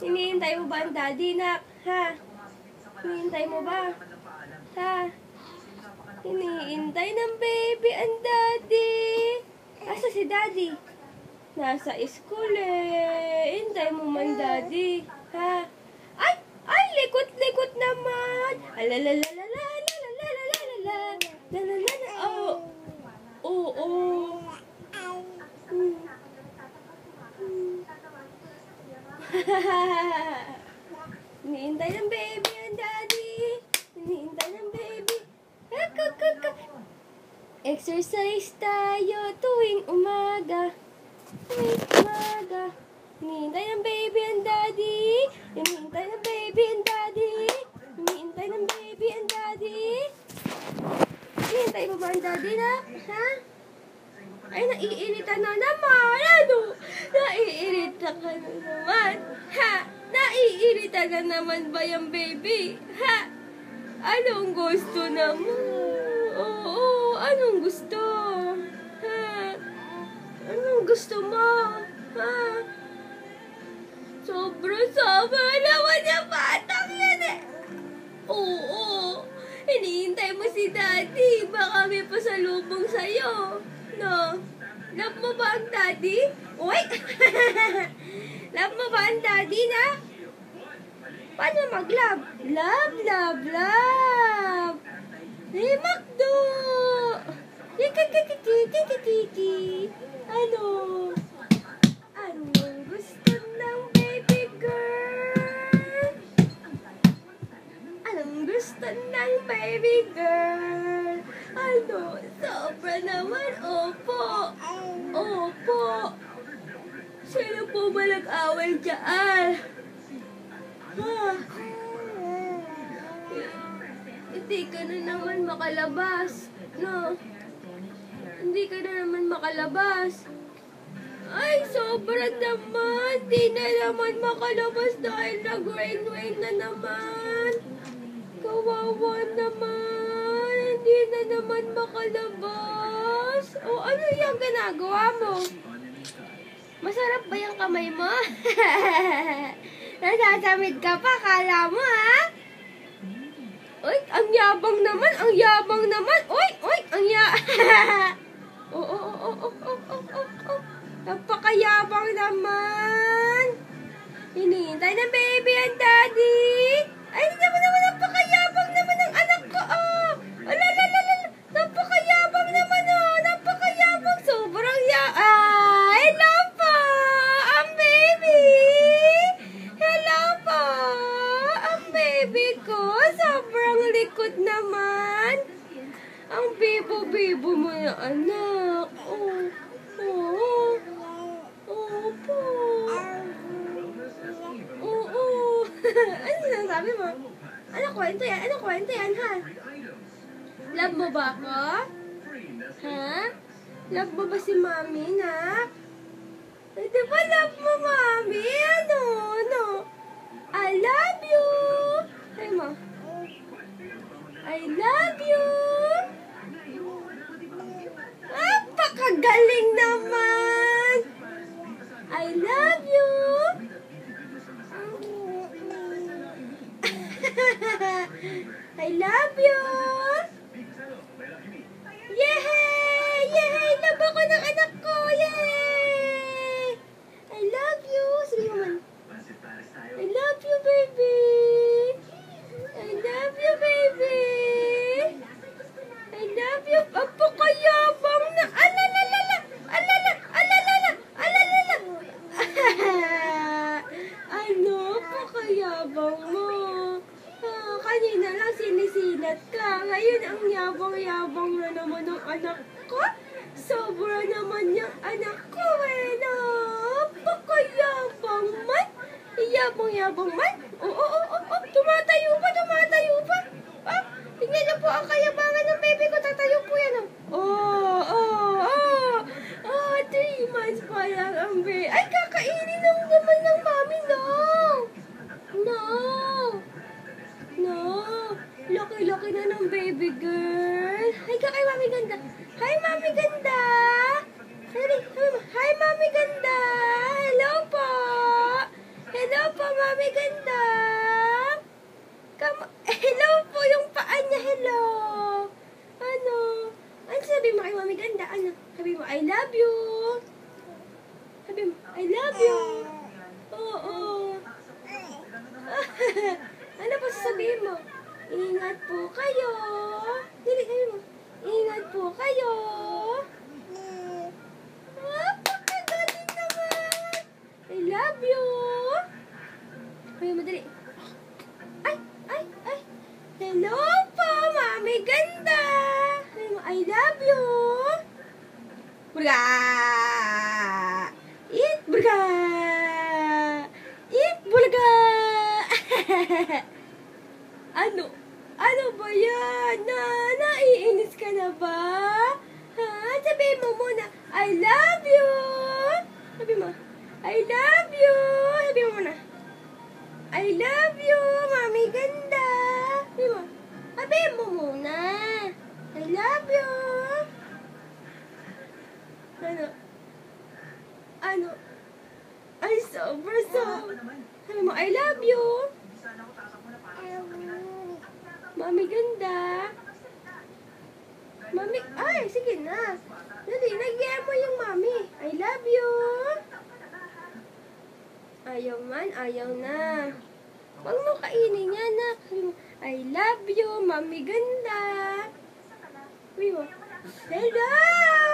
Hinihintay mo ba ang daddy, nak? Ha? Hinihintay mo ba? Ha? Hinihintay ng baby ang daddy. Asa si daddy? Nasa school eh. Hintay mo man daddy. Ha? Ay! Ay! Likot-likot naman! Alalalalala! Oh! Oh! Oh! Hinihintay ng baby ang daddy. Hinihintay ng baby. Kakakaka. Exercise tayo tuwing umaga. Tuwing umaga. Hinihintay ng baby ang daddy. Hinihintay ng baby ang daddy. Hinihintay ng baby ang daddy. Hinihintay mo ba ang daddy na? Ha? Ay, naiirita na naman. Ano? Naiirita ka na naman. Ha? Naiirita ka naman ba yung baby? Ha? Anong gusto naman? Oo, anong gusto? Ha? Anong gusto mo? Ha? Sobra-sobra naman yung batang yan eh. Oo, hinihintay mo si daddy. Baka may pasalubong sa'yo. No? Love mo ba ang daddy? Uy! love mo ba ang daddy na? Paano mag-love? Love, love, love! Hey, Makdo! Kiki-kiki-kiki-kiki-kiki! Ano? Anong gusto baby girl? Anong gusto ng baby girl? Ano? Sobra naman, opo. Opo. Sino po ba nag-away dyan? Ha? Hindi ka na naman makalabas. No? Hindi ka na naman makalabas. Ay, sobra naman. Di na naman makalabas dahil nag-rain-rain na naman. Kawawa naman. Hindi na naman makalabas. O, ano yung ginagawa mo? Masarap ba yung kamay mo? Nasasamid ka pa, kala mo ha? Uy, ang yabang naman, ang yabang naman. Uy, uy, ang ya... Oo, oo, oo, oo, oo, oo, oo. Napakayabang naman. Sinasabi mo? Ano kwento yan? Ano kwento yan, ha? Love mo ba ako? Ha? Love mo ba si mami, na? Eh, di ba love mo, mami? Ano? Ano? I love you! Ay mo. I love you! I love you! Yay! Yay! Love ako ng anak ko! Yay! I love you! Sabi mo man. I love you, baby! I love you, baby! I love you! Apo kayabang na! Alalalala! Alala! Alalala! Alalala! ano? Pakayabang mo. Ah, kanina lang sinisilat ka. Ngayon ang yabang-yabang na naman ng anak ko. Sobra naman yung anak ko eh. Napakayabang man. Yabang-yabang man. Mami ganda. Hi, mami ganda. Hi, mami ganda. Hello po. Hello po, mami ganda. Come, hello po yung paa niya, hello. Ano? Ano sabi mo kay mami ganda? Ano? Sabi mo, I love you. Sabi mo, I love you. Oo. ano pa sasabihin mo? Ingat po kayo. Dili, po kayo. Ah, pakagaling naman. I love you. Sabi mo, dali. Ay, ay, ay. Hello po, mami ganda. I love you. Burga! Eat burga! Eat burga! ano? Ano ba yan? Na, naiinis ka na ba? Ha? Sabihin mo muna, I love you! Sabi mo, I love you! Sabi mo muna, I love you, mami ganda! Sabi mo, sabihin mo muna, I love you! Ano? Ano? Ay, sobra so. Sabi mo, I love you. Mami ganda. Mami, ay, sige na. Dali, nagyaya mo yung mami. I love you. Ayaw man, ayaw na. Huwag mo kainin yan, nak. Sabi mo, I love you, mami ganda. Sabi mo, hello!